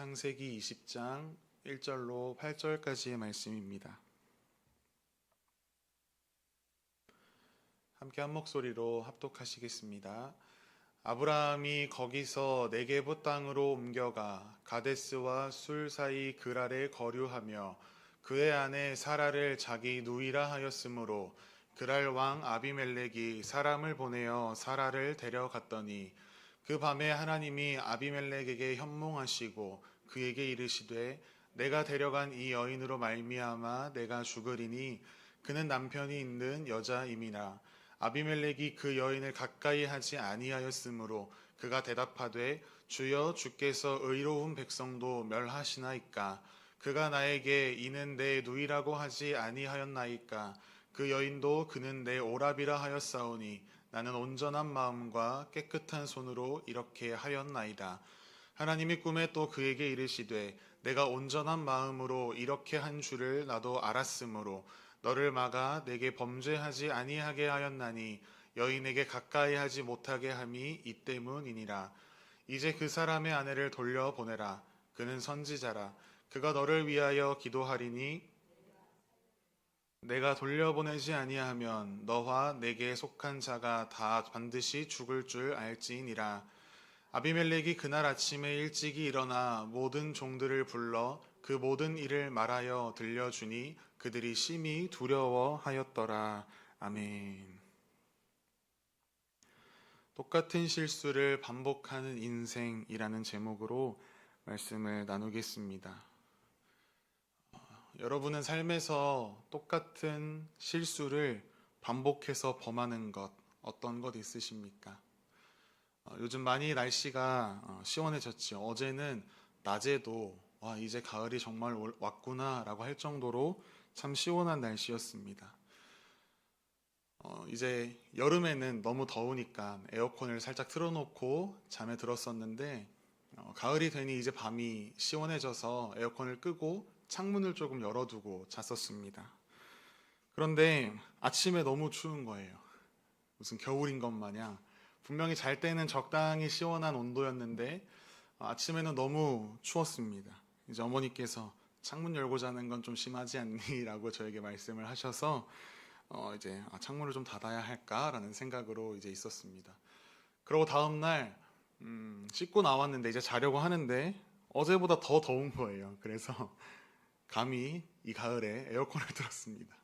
창세기 20장 1절로 8절까지의 말씀입니다. 함께 한 목소리로 합독하시겠습니다. 아브라함이 거기서 네게부 땅으로 옮겨가 가데스와 술 사이 그랄에 거류하며 그의 아내 사라를 자기 누이라 하였으므로 그랄 왕 아비멜렉이 사람을 보내어 사라를 데려갔더니 그 밤에 하나님이 아비멜렉에게 현몽하시고 그에게 이르시되 내가 데려간 이 여인으로 말미암아 내가 죽으리니 그는 남편이 있는 여자임이라. 아비멜렉이 그 여인을 가까이 하지 아니하였으므로 그가 대답하되 주여 주께서 의로운 백성도 멸하시나이까? 그가 나에게 이는 내 누이라고 하지 아니하였나이까? 그 여인도 그는 내 오랍이라 하였사오니 나는 온전한 마음과 깨끗한 손으로 이렇게 하였나이다. 하나님이 꿈에 또 그에게 이르시되 내가 온전한 마음으로 이렇게 한 줄을 나도 알았으므로 너를 막아 내게 범죄하지 아니하게 하였나니 여인에게 가까이 하지 못하게 함이 이 때문이니라. 이제 그 사람의 아내를 돌려 보내라. 그는 선지자라. 그가 너를 위하여 기도하리니 내가 돌려보내지 아니하면 너와 내게 속한 자가 다 반드시 죽을 줄 알지니라. 아비멜렉이 그날 아침에 일찍이 일어나 모든 종들을 불러 그 모든 일을 말하여 들려주니 그들이 심히 두려워하였더라. 아멘. 똑같은 실수를 반복하는 인생이라는 제목으로 말씀을 나누겠습니다. 여러분은 삶에서 똑같은 실수를 반복해서 범하는 것 어떤 것 있으십니까? 어, 요즘 많이 날씨가 어, 시원해졌죠. 어제는 낮에도 와 이제 가을이 정말 올- 왔구나라고 할 정도로 참 시원한 날씨였습니다. 어, 이제 여름에는 너무 더우니까 에어컨을 살짝 틀어놓고 잠에 들었었는데 어, 가을이 되니 이제 밤이 시원해져서 에어컨을 끄고 창문을 조금 열어두고 잤었습니다. 그런데 아침에 너무 추운 거예요. 무슨 겨울인 것 마냥 분명히 잘 때는 적당히 시원한 온도였는데 어, 아침에는 너무 추웠습니다. 이제 어머니께서 창문 열고 자는 건 좀 심하지 않니?라고 저에게 말씀을 하셔서 어, 이제 아, 창문을 좀 닫아야 할까라는 생각으로 이제 있었습니다. 그러고 다음 날 음, 씻고 나왔는데 이제 자려고 하는데 어제보다 더 더운 거예요. 그래서 감히 이 가을에 에어컨을 틀었습니다.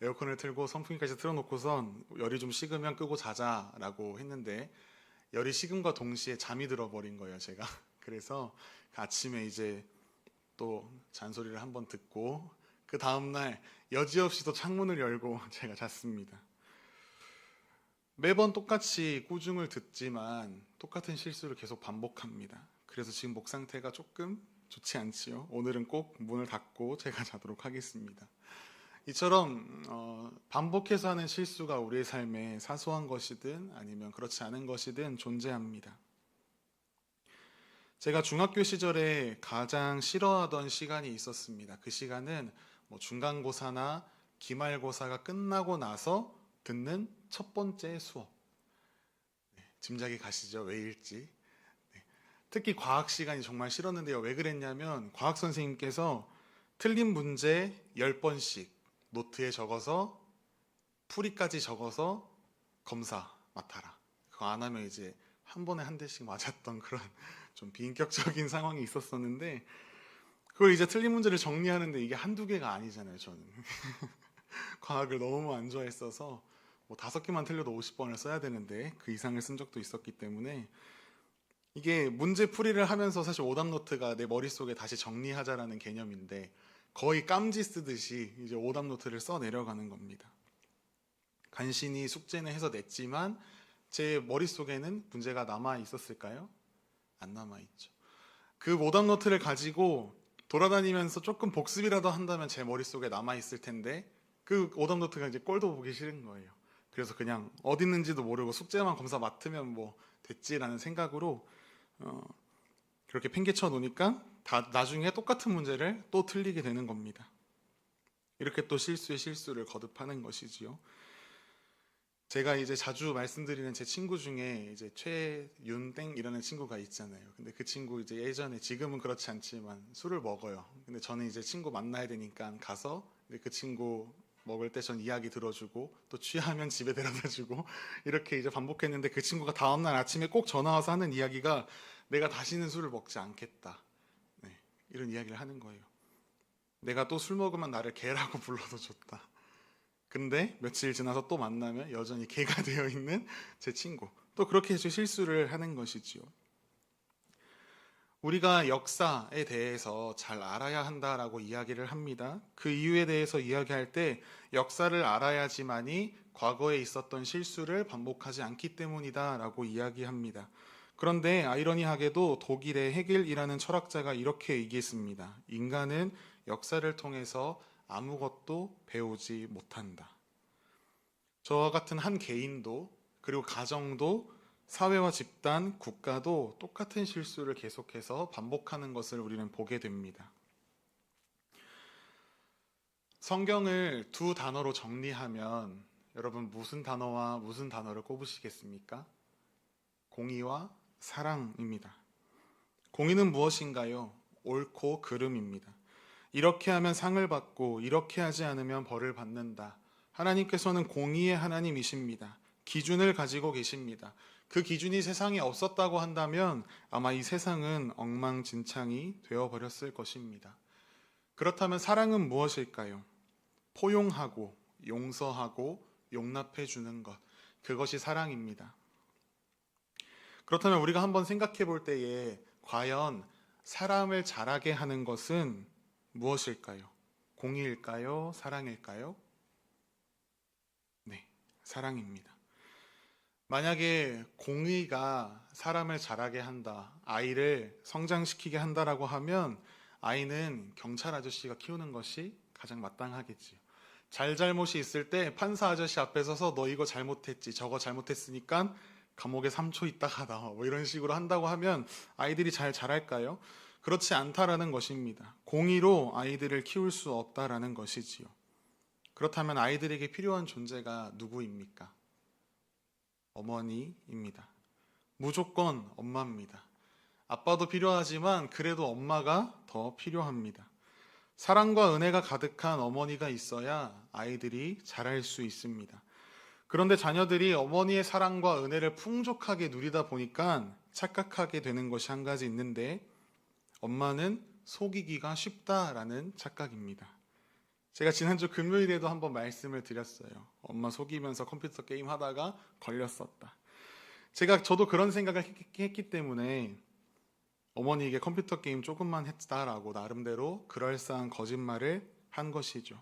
에어컨을 틀고 선풍기까지 틀어놓고선 열이 좀 식으면 끄고 자자라고 했는데 열이 식음과 동시에 잠이 들어버린 거예요, 제가. 그래서 그 아침에 이제 또 잔소리를 한번 듣고 그 다음날 여지없이 또 창문을 열고 제가 잤습니다. 매번 똑같이 꾸중을 듣지만 똑같은 실수를 계속 반복합니다. 그래서 지금 목 상태가 조금 좋지 않지요. 오늘은 꼭 문을 닫고 제가 자도록 하겠습니다. 이처럼 어, 반복해서 하는 실수가 우리의 삶에 사소한 것이든 아니면 그렇지 않은 것이든 존재합니다. 제가 중학교 시절에 가장 싫어하던 시간이 있었습니다. 그 시간은 뭐 중간고사나 기말고사가 끝나고 나서 듣는 첫 번째 수업. 네, 짐작이 가시죠? 왜일지. 네, 특히 과학 시간이 정말 싫었는데요. 왜 그랬냐면 과학 선생님께서 틀린 문제 10번씩 노트에 적어서 풀이까지 적어서 검사 맡아라. 그거 안 하면 이제 한 번에 한 대씩 맞았던 그런 좀 비인격적인 상황이 있었었는데 그걸 이제 틀린 문제를 정리하는데 이게 한두 개가 아니잖아요, 저는. 과학을 너무 안 좋아했어서 뭐 다섯 개만 틀려도 50번을 써야 되는데 그 이상을 쓴 적도 있었기 때문에 이게 문제 풀이를 하면서 사실 오답 노트가 내 머릿속에 다시 정리하자라는 개념인데 거의 깜지 쓰듯이 이제 오답 노트를 써 내려가는 겁니다. 간신히 숙제는 해서 냈지만 제 머릿속에는 문제가 남아 있었을까요? 안 남아 있죠. 그 오답 노트를 가지고 돌아다니면서 조금 복습이라도 한다면 제 머릿속에 남아 있을 텐데 그 오답 노트가 이제 꼴도 보기 싫은 거예요. 그래서 그냥 어디 있는지도 모르고 숙제만 검사 맡으면 뭐 됐지라는 생각으로 어, 그렇게 팽개쳐 놓으니까 다 나중에 똑같은 문제를 또 틀리게 되는 겁니다. 이렇게 또 실수에 실수를 거듭하는 것이지요. 제가 이제 자주 말씀드리는 제 친구 중에 이제 최윤땡이라는 친구가 있잖아요. 근데 그 친구 이제 예전에 지금은 그렇지 않지만 술을 먹어요. 근데 저는 이제 친구 만나야 되니까 가서 그 친구 먹을 때 전 이야기 들어주고 또 취하면 집에 데려다주고 이렇게 이제 반복했는데 그 친구가 다음 날 아침에 꼭 전화 와서 하는 이야기가 내가 다시는 술을 먹지 않겠다. 네, 이런 이야기를 하는 거예요. 내가 또 술 먹으면 나를 개라고 불러도 좋다. 근데 며칠 지나서 또 만나면 여전히 개가 되어 있는 제 친구. 또 그렇게 해서 실수를 하는 것이지요. 우리가 역사에 대해서 잘 알아야 한다라고 이야기를 합니다. 그 이유에 대해서 이야기할 때 역사를 알아야지만이 과거에 있었던 실수를 반복하지 않기 때문이다라고 이야기합니다. 그런데 아이러니하게도 독일의 헤겔이라는 철학자가 이렇게 얘기했습니다. 인간은 역사를 통해서 아무것도 배우지 못한다. 저와 같은 한 개인도 그리고 가정도 사회와 집단, 국가도 똑같은 실수를 계속해서 반복하는 것을 우리는 보게 됩니다. 성경을 두 단어로 정리하면 여러분 무슨 단어와 무슨 단어를 꼽으시겠습니까? 공의와 사랑입니다. 공의는 무엇인가요? 옳고 그름입니다. 이렇게 하면 상을 받고 이렇게 하지 않으면 벌을 받는다. 하나님께서는 공의의 하나님이십니다. 기준을 가지고 계십니다. 그 기준이 세상에 없었다고 한다면 아마 이 세상은 엉망진창이 되어버렸을 것입니다. 그렇다면 사랑은 무엇일까요? 포용하고 용서하고 용납해 주는 것. 그것이 사랑입니다. 그렇다면 우리가 한번 생각해 볼 때에 과연 사람을 자라게 하는 것은 무엇일까요? 공의일까요? 사랑일까요? 네, 사랑입니다. 만약에 공의가 사람을 자라게 한다, 아이를 성장시키게 한다라고 하면 아이는 경찰 아저씨가 키우는 것이 가장 마땅하겠지요. 잘잘못이 있을 때 판사 아저씨 앞에 서서 너 이거 잘못했지, 저거 잘못했으니까 감옥에 3초 있다가 나와. 뭐 이런 식으로 한다고 하면 아이들이 잘 자랄까요? 그렇지 않다라는 것입니다. 공의로 아이들을 키울 수 없다라는 것이지요. 그렇다면 아이들에게 필요한 존재가 누구입니까? 어머니입니다. 무조건 엄마입니다. 아빠도 필요하지만 그래도 엄마가 더 필요합니다. 사랑과 은혜가 가득한 어머니가 있어야 아이들이 자랄 수 있습니다. 그런데 자녀들이 어머니의 사랑과 은혜를 풍족하게 누리다 보니까 착각하게 되는 것이 한 가지 있는데 엄마는 속이기가 쉽다라는 착각입니다. 제가 지난주 금요일에도 한번 말씀을 드렸어요. 엄마 속이면서 컴퓨터 게임 하다가 걸렸었다. 제가 저도 그런 생각을 했기 때문에 어머니에게 컴퓨터 게임 조금만 했다라고 나름대로 그럴싸한 거짓말을 한 것이죠.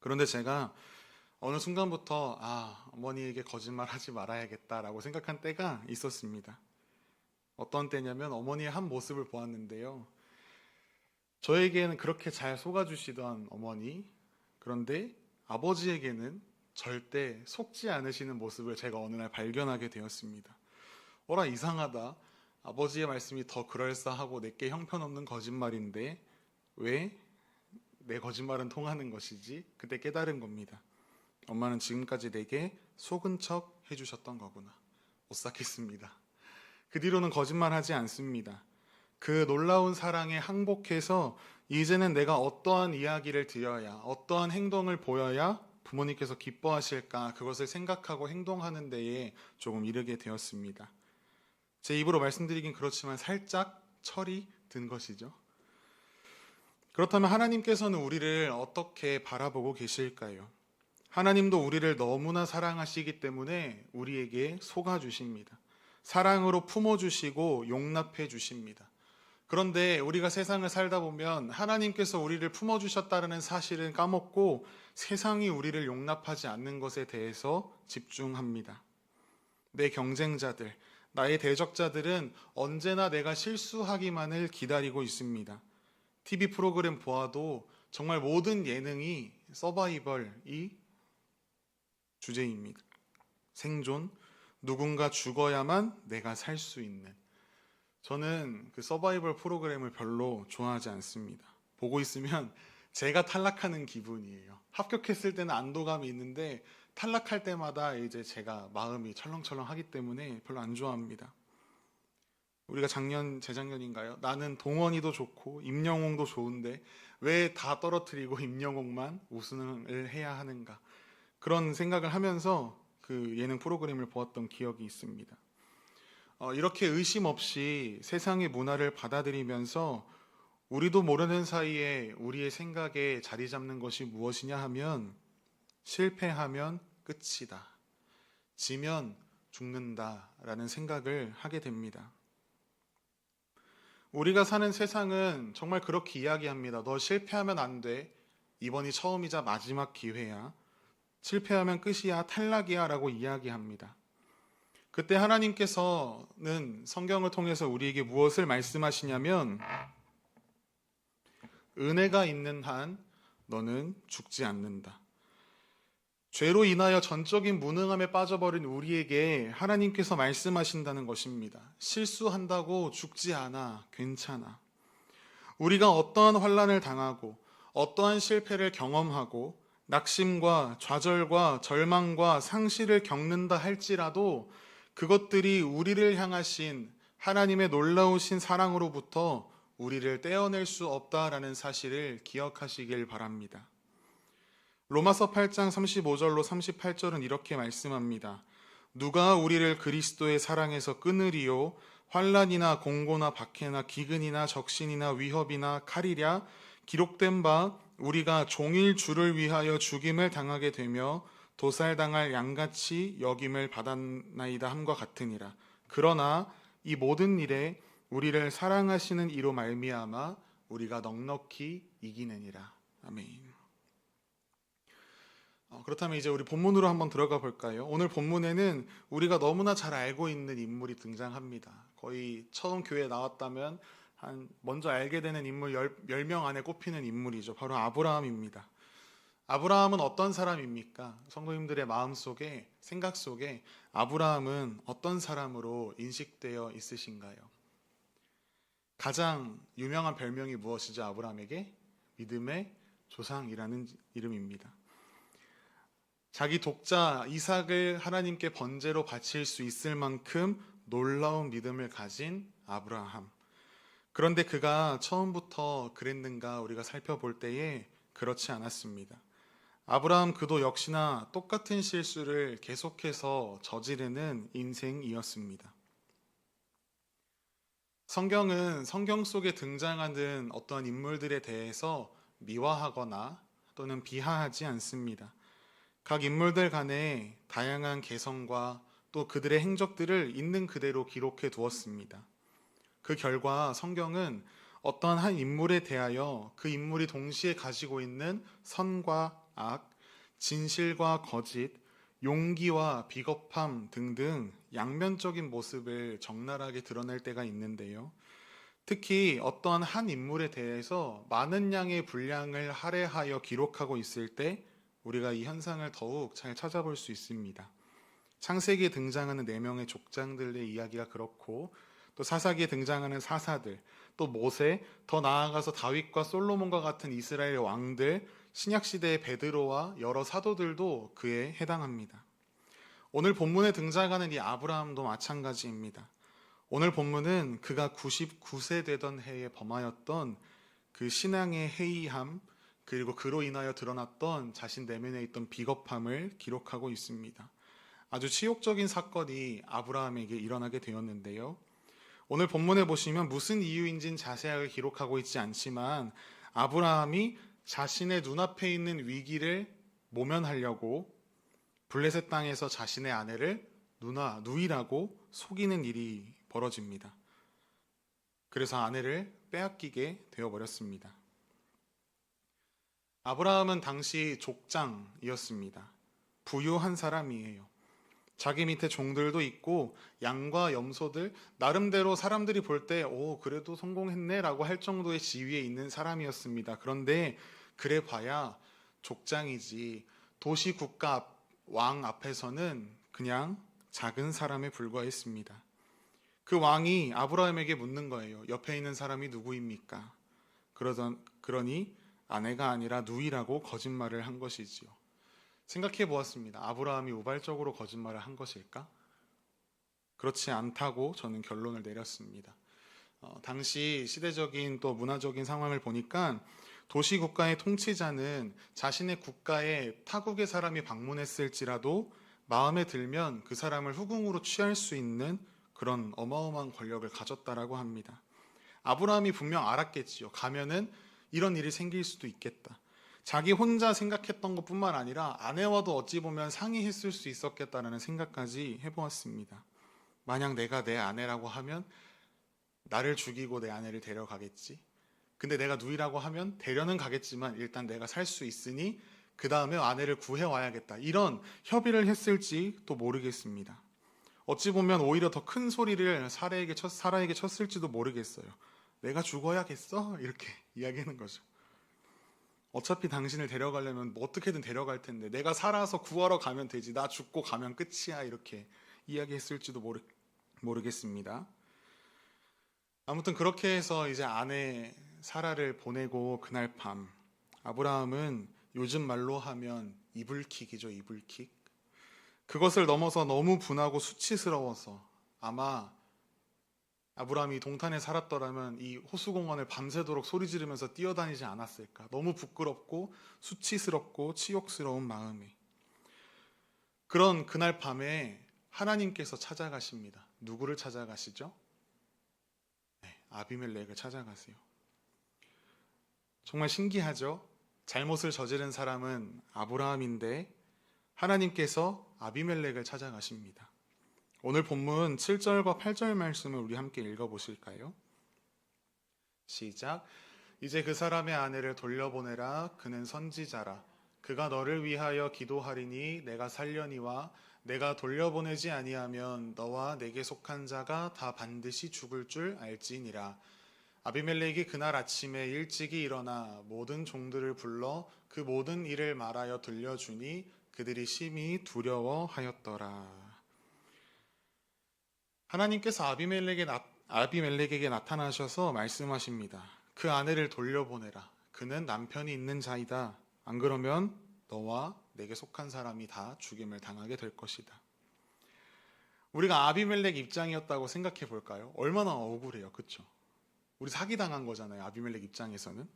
그런데 제가 어느 순간부터 아, 어머니에게 거짓말 하지 말아야겠다라고 생각한 때가 있었습니다. 어떤 때냐면 어머니의 한 모습을 보았는데요. 저에게는 그렇게 잘 속아주시던 어머니, 그런데 아버지에게는 절대 속지 않으시는 모습을 제가 어느 날 발견하게 되었습니다. 어라 이상하다. 아버지의 말씀이 더 그럴싸하고 내게 형편없는 거짓말인데 왜 내 거짓말은 통하는 것이지? 그때 깨달은 겁니다. 엄마는 지금까지 내게 속은 척 해주셨던 거구나. 오싹했습니다. 그 뒤로는 거짓말하지 않습니다. 그 놀라운 사랑에 항복해서 이제는 내가 어떠한 이야기를 드려야, 어떠한 행동을 보여야 부모님께서 기뻐하실까 그것을 생각하고 행동하는 데에 조금 이르게 되었습니다. 제 입으로 말씀드리긴 그렇지만 살짝 철이 든 것이죠. 그렇다면 하나님께서는 우리를 어떻게 바라보고 계실까요? 하나님도 우리를 너무나 사랑하시기 때문에 우리에게 속아 주십니다. 사랑으로 품어 주시고 용납해 주십니다. 그런데 우리가 세상을 살다 보면 하나님께서 우리를 품어 주셨다는 사실은 까먹고 세상이 우리를 용납하지 않는 것에 대해서 집중합니다. 내 경쟁자들, 나의 대적자들은 언제나 내가 실수하기만을 기다리고 있습니다. TV 프로그램 보아도 정말 모든 예능이 서바이벌이 주제입니다. 생존, 누군가 죽어야만 내가 살 수 있는. 저는 그 서바이벌 프로그램을 별로 좋아하지 않습니다. 보고 있으면 제가 탈락하는 기분이에요. 합격했을 때는 안도감이 있는데 탈락할 때마다 이제 제가 마음이 철렁철렁하기 때문에 별로 안 좋아합니다. 우리가 작년 재작년인가요? 나는 동원이도 좋고 임영웅도 좋은데 왜 다 떨어뜨리고 임영웅만 우승을 해야 하는가? 그런 생각을 하면서 그 예능 프로그램을 보았던 기억이 있습니다. 어, 이렇게 의심 없이 세상의 문화를 받아들이면서 우리도 모르는 사이에 우리의 생각에 자리 잡는 것이 무엇이냐 하면 실패하면 끝이다. 지면 죽는다라는 생각을 하게 됩니다. 우리가 사는 세상은 정말 그렇게 이야기합니다. 너 실패하면 안 돼. 이번이 처음이자 마지막 기회야. 실패하면 끝이야, 탈락이야 라고 이야기합니다. 그때 하나님께서는 성경을 통해서 우리에게 무엇을 말씀하시냐면 은혜가 있는 한 너는 죽지 않는다. 죄로 인하여 전적인 무능함에 빠져버린 우리에게 하나님께서 말씀하신다는 것입니다. 실수한다고 죽지 않아. 괜찮아. 우리가 어떠한 환란을 당하고 어떠한 실패를 경험하고 낙심과 좌절과 절망과 상실을 겪는다 할지라도 그것들이 우리를 향하신 하나님의 놀라우신 사랑으로부터 우리를 떼어낼 수 없다라는 사실을 기억하시길 바랍니다. 로마서 8장 35절로 38절은 이렇게 말씀합니다. 누가 우리를 그리스도의 사랑에서 끊으리요 환란이나 공고나 박해나 기근이나 적신이나 위협이나 칼이랴 기록된 바 우리가 종일 주를 위하여 죽임을 당하게 되며 도살당할 양같이 여김을 받았나이다 함과 같으니라. 그러나 이 모든 일에 우리를 사랑하시는 이로 말미암아 우리가 넉넉히 이기느니라. 아멘. 어, 그렇다면 이제 우리 본문으로 한번 들어가 볼까요? 오늘 본문에는 우리가 너무나 잘 알고 있는 인물이 등장합니다. 거의 처음 교회에 나왔다면 한 먼저 알게 되는 인물 10 명 안에 꼽히는 인물이죠. 바로 아브라함입니다. 아브라함은 어떤 사람입니까? 성도님들의 마음 속에, 생각 속에 아브라함은 어떤 사람으로 인식되어 있으신가요? 가장 유명한 별명이 무엇이죠? 아브라함에게? 믿음의 조상이라는 이름입니다. 자기 독자 이삭을 하나님께 번제로 바칠 수 있을 만큼 놀라운 믿음을 가진 아브라함. 그런데 그가 처음부터 그랬는가 우리가 살펴볼 때에 그렇지 않았습니다. 아브라함 그도 역시나 똑같은 실수를 계속해서 저지르는 인생이었습니다. 성경은 성경 속에 등장하는 어떤 인물들에 대해서 미화하거나 또는 비하하지 않습니다. 각 인물들 간에 다양한 개성과 또 그들의 행적들을 있는 그대로 기록해 두었습니다. 그 결과 성경은 어떤 한 인물에 대하여 그 인물이 동시에 가지고 있는 선과 악, 진실과 거짓, 용기와 비겁함 등등 양면적인 모습을 적나라하게 드러낼 때가 있는데요. 특히 어떠한 한 인물에 대해서 많은 양의 분량을 할애하여 기록하고 있을 때 우리가 이 현상을 더욱 잘 찾아볼 수 있습니다. 창세기에 등장하는 네 명의 족장들의 이야기가 그렇고 또 사사기에 등장하는 사사들, 또 모세, 더 나아가서 다윗과 솔로몬과 같은 이스라엘 왕들, 신약 시대의 베드로와 여러 사도들도 그에 해당합니다. 오늘 본문에 등장하는 이 아브라함도 마찬가지입니다. 오늘 본문은 그가 99세 되던 해에 범하였던 그 신앙의 해이함, 그리고 그로 인하여 드러났던 자신 내면에 있던 비겁함을 기록하고 있습니다. 아주 치욕적인 사건이 아브라함에게 일어나게 되었는데요. 오늘 본문에 보시면 무슨 이유인지는 자세하게 기록하고 있지 않지만 아브라함이 자신의 눈앞에 있는 위기를 모면하려고 블레셋 땅에서 자신의 아내를 누나, 누이라고 속이는 일이 벌어집니다. 그래서 아내를 빼앗기게 되어 버렸습니다. 아브라함은 당시 족장이었습니다. 부유한 사람이에요. 자기 밑에 종들도 있고 양과 염소들 나름대로 사람들이 볼 때 오 그래도 성공했네라고 할 정도의 지위에 있는 사람이었습니다. 그런데 그래 봐야 족장이지 도시 국가 왕 앞에서는 그냥 작은 사람에 불과했습니다. 그 왕이 아브라함에게 묻는 거예요. 옆에 있는 사람이 누구입니까? 그러던 그러니 아내가 아니라 누이라고 거짓말을 한 것이지요. 생각해 보았습니다. 아브라함이 우발적으로 거짓말을 한 것일까? 그렇지 않다고 저는 결론을 내렸습니다. 어, 당시 시대적인 또 문화적인 상황을 보니까 도시 국가의 통치자는 자신의 국가에 타국의 사람이 방문했을지라도 마음에 들면 그 사람을 후궁으로 취할 수 있는 그런 어마어마한 권력을 가졌다라고 합니다. 아브라함이 분명 알았겠지요. 가면은 이런 일이 생길 수도 있겠다. 자기 혼자 생각했던 것뿐만 아니라 아내와도 어찌 보면 상의했을 수 있었겠다라는 생각까지 해보았습니다. 만약 내가 내 아내라고 하면 나를 죽이고 내 아내를 데려가겠지. 근데 내가 누이라고 하면 데려는 가겠지만 일단 내가 살 수 있으니 그 다음에 아내를 구해 와야겠다. 이런 협의를 했을지 또 모르겠습니다. 어찌 보면 오히려 더 큰 소리를 사라에게, 쳤, 사라에게 쳤을지도 모르겠어요. 내가 죽어야겠어? 이렇게 이야기하는 거죠. 어차피 당신을 데려가려면 뭐 어떻게든 데려갈 텐데 내가 살아서 구하러 가면 되지. 나 죽고 가면 끝이야. 이렇게 이야기했을지도 모르, 모르겠습니다. 아무튼 그렇게 해서 이제 아내 사라를 보내고 그날 밤 아브라함은 요즘 말로 하면 이불킥이죠, 이불킥. 그것을 넘어서 너무 분하고 수치스러워서 아마 아브라함이 동탄에 살았더라면 이 호수공원을 밤새도록 소리 지르면서 뛰어다니지 않았을까. 너무 부끄럽고 수치스럽고 치욕스러운 마음이. 그런 그날 밤에 하나님께서 찾아가십니다. 누구를 찾아가시죠? 네, 아비멜렉을 찾아가세요. 정말 신기하죠? 잘못을 저지른 사람은 아브라함인데 하나님께서 아비멜렉을 찾아가십니다. 오늘 본문 7절과 8절 말씀을 우리 함께 읽어 보실까요? 시작. 이제 그 사람의 아내를 돌려보내라. 그는 선지자라. 그가 너를 위하여 기도하리니 내가 살려니와 내가 돌려보내지 아니하면 너와 내게 속한 자가 다 반드시 죽을 줄 알지니라. 아비멜렉이 그날 아침에 일찍이 일어나 모든 종들을 불러 그 모든 일을 말하여 들려주니 그들이 심히 두려워하였더라. 하나님께서 아비멜렉에 나, 아비멜렉에게 나타나셔서 말씀하십니다. 그 아내를 돌려보내라. 그는 남편이 있는 자이다. 안 그러면 너와 내게 속한 사람이 다 죽임을 당하게 될 것이다. 우리가 아비멜렉 입장이었다고 생각해 볼까요? 얼마나 억울해요. 그렇죠? 우리 사기당한 거잖아요. 아비멜렉 입장에서는.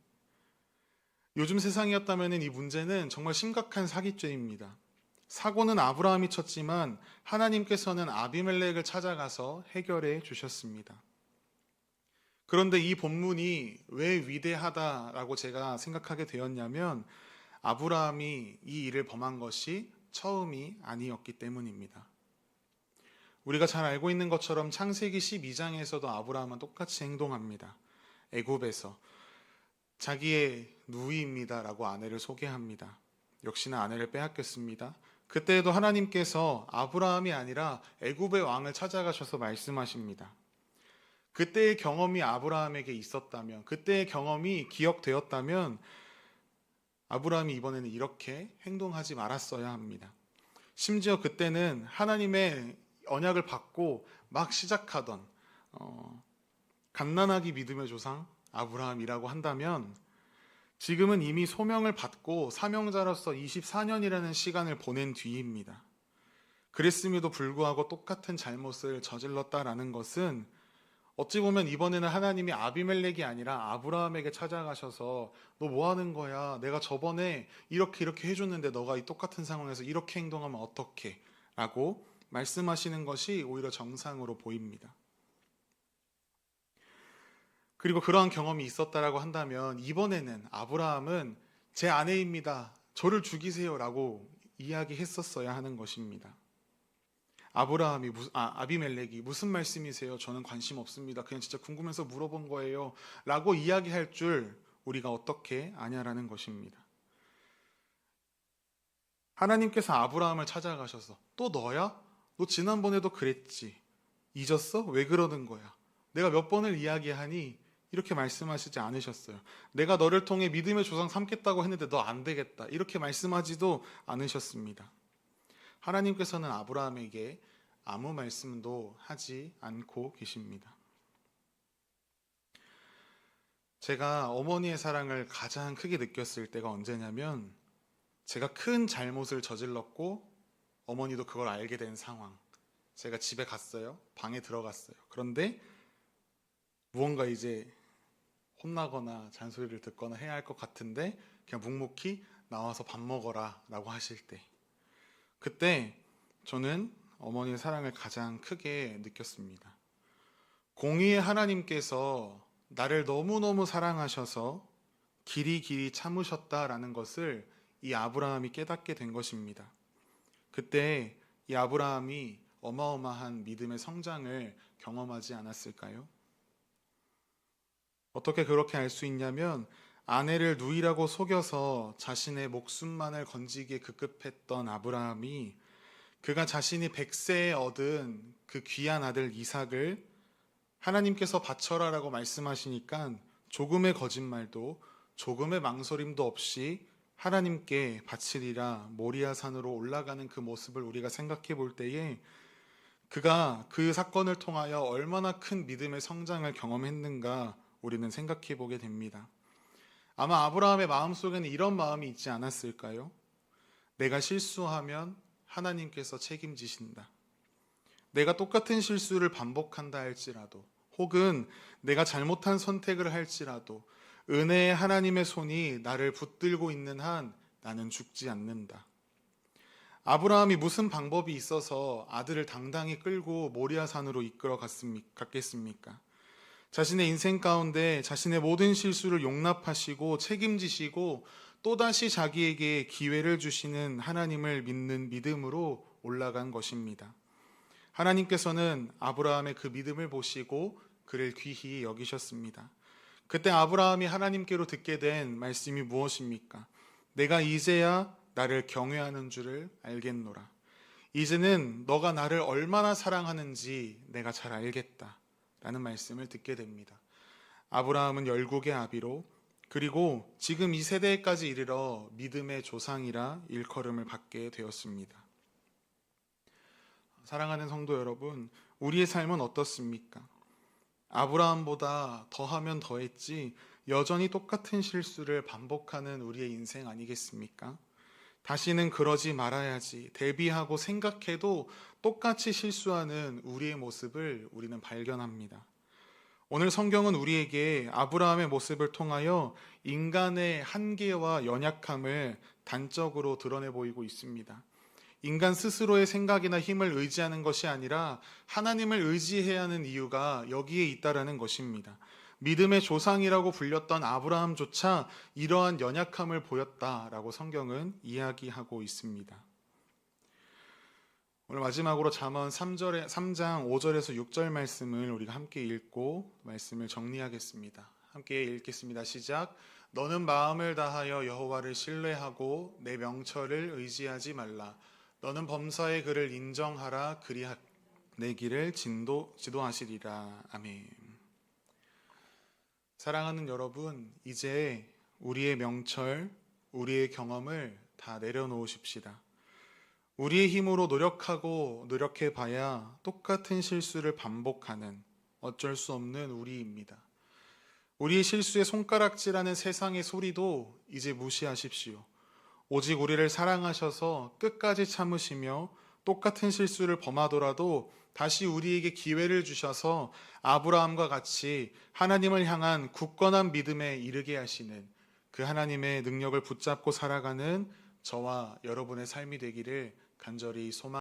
요즘 세상이었다면 이 문제는 정말 심각한 사기죄입니다. 사고는 아브라함이 쳤지만 하나님께서는 아비멜렉을 찾아가서 해결해 주셨습니다. 그런데 이 본문이 왜 위대하다라고 제가 생각하게 되었냐면 아브라함이 이 일을 범한 것이 처음이 아니었기 때문입니다. 우리가 잘 알고 있는 것처럼 창세기 12장에서도 아브라함은 똑같이 행동합니다. 애굽에서 자기의 누이입니다라고 아내를 소개합니다. 역시나 아내를 빼앗겼습니다. 그때에도 하나님께서 아브라함이 아니라 애굽의 왕을 찾아가셔서 말씀하십니다. 그때의 경험이 아브라함에게 있었다면, 그때의 경험이 기억되었다면, 아브라함이 이번에는 이렇게 행동하지 말았어야 합니다. 심지어 그때는 하나님의 언약을 받고 막 시작하던 어, 갓난아기 믿음의 조상 아브라함이라고 한다면 지금은 이미 소명을 받고 사명자로서 24년이라는 시간을 보낸 뒤입니다. 그랬음에도 불구하고 똑같은 잘못을 저질렀다라는 것은 어찌 보면 이번에는 하나님이 아비멜렉이 아니라 아브라함에게 찾아가셔서 너 뭐 하는 거야? 내가 저번에 이렇게 이렇게 해줬는데 너가 이 똑같은 상황에서 이렇게 행동하면 어떡해? 라고 말씀하시는 것이 오히려 정상으로 보입니다. 그리고 그러한 경험이 있었다라고 한다면 이번에는 아브라함은 제 아내입니다. 저를 죽이세요라고 이야기했었어야 하는 것입니다. 아브라함이 아, 아비멜렉이 무슨 말씀이세요? 저는 관심 없습니다. 그냥 진짜 궁금해서 물어본 거예요.라고 이야기할 줄 우리가 어떻게 아냐라는 것입니다. 하나님께서 아브라함을 찾아가셔서 또 너야? 너 지난번에도 그랬지. 잊었어? 왜 그러는 거야? 내가 몇 번을 이야기하니 이렇게 말씀하시지 않으셨어요. 내가 너를 통해 믿음의 조상 삼겠다고 했는데 너 안 되겠다. 이렇게 말씀하지도 않으셨습니다. 하나님께서는 아브라함에게 아무 말씀도 하지 않고 계십니다. 제가 어머니의 사랑을 가장 크게 느꼈을 때가 언제냐면 제가 큰 잘못을 저질렀고 어머니도 그걸 알게 된 상황. 제가 집에 갔어요. 방에 들어갔어요. 그런데 무언가 이제 혼나거나 잔소리를 듣거나 해야 할 것 같은데 그냥 묵묵히 나와서 밥 먹어라 라고 하실 때 그때 저는 어머니의 사랑을 가장 크게 느꼈습니다. 공의의 하나님께서 나를 너무너무 사랑하셔서 길이 길이 참으셨다라는 것을 이 아브라함이 깨닫게 된 것입니다. 그때 이 아브라함이 어마어마한 믿음의 성장을 경험하지 않았을까요? 어떻게 그렇게 알 수 있냐면 아내를 누이라고 속여서 자신의 목숨만을 건지기에 급급했던 아브라함이 그가 자신이 백세에 얻은 그 귀한 아들 이삭을 하나님께서 바쳐라라고 말씀하시니까 조금의 거짓말도 조금의 망설임도 없이 하나님께 바치리라 모리아 산으로 올라가는 그 모습을 우리가 생각해 볼 때에 그가 그 사건을 통하여 얼마나 큰 믿음의 성장을 경험했는가 우리는 생각해 보게 됩니다. 아마 아브라함의 마음속에는 이런 마음이 있지 않았을까요? 내가 실수하면 하나님께서 책임지신다. 내가 똑같은 실수를 반복한다 할지라도 혹은 내가 잘못한 선택을 할지라도 은혜의 하나님의 손이 나를 붙들고 있는 한 나는 죽지 않는다. 아브라함이 무슨 방법이 있어서 아들을 당당히 끌고 모리아 산으로 이끌어 갔겠습니까? 자신의 인생 가운데 자신의 모든 실수를 용납하시고 책임지시고 또다시 자기에게 기회를 주시는 하나님을 믿는 믿음으로 올라간 것입니다. 하나님께서는 아브라함의 그 믿음을 보시고 그를 귀히 여기셨습니다. 그때 아브라함이 하나님께로 듣게 된 말씀이 무엇입니까? 내가 이제야 나를 경외하는 줄을 알겠노라. 이제는 너가 나를 얼마나 사랑하는지 내가 잘 알겠다. 라는 말씀을 듣게 됩니다. 아브라함은 열국의 아비로 그리고 지금 이 세대까지 이르러 믿음의 조상이라 일컬음을 받게 되었습니다. 사랑하는 성도 여러분, 우리의 삶은 어떻습니까? 아브라함보다 더하면 더했지 여전히 똑같은 실수를 반복하는 우리의 인생 아니겠습니까? 다시는 그러지 말아야지 대비하고 생각해도 똑같이 실수하는 우리의 모습을 우리는 발견합니다. 오늘 성경은 우리에게 아브라함의 모습을 통하여 인간의 한계와 연약함을 단적으로 드러내 보이고 있습니다. 인간 스스로의 생각이나 힘을 의지하는 것이 아니라 하나님을 의지해야 하는 이유가 여기에 있다라는 것입니다. 믿음의 조상이라고 불렸던 아브라함조차 이러한 연약함을 보였다라고 성경은 이야기하고 있습니다. 오늘 마지막으로 잠언 3절에 3장 5절에서 6절 말씀을 우리가 함께 읽고 말씀을 정리하겠습니다. 함께 읽겠습니다. 시작. 너는 마음을 다하여 여호와를 신뢰하고 내 명철을 의지하지 말라. 너는 범사의 그를 인정하라 그리하 내 길을 진도 지도하시리라. 아멘. 사랑하는 여러분, 이제 우리의 명철, 우리의 경험을 다 내려놓으십시다. 우리의 힘으로 노력하고 노력해 봐야 똑같은 실수를 반복하는 어쩔 수 없는 우리입니다. 우리의 실수에 손가락질하는 세상의 소리도 이제 무시하십시오. 오직 우리를 사랑하셔서 끝까지 참으시며 똑같은 실수를 범하더라도 다시 우리에게 기회를 주셔서 아브라함과 같이 하나님을 향한 굳건한 믿음에 이르게 하시는 그 하나님의 능력을 붙잡고 살아가는 저와 여러분의 삶이 되기를 간절히 소망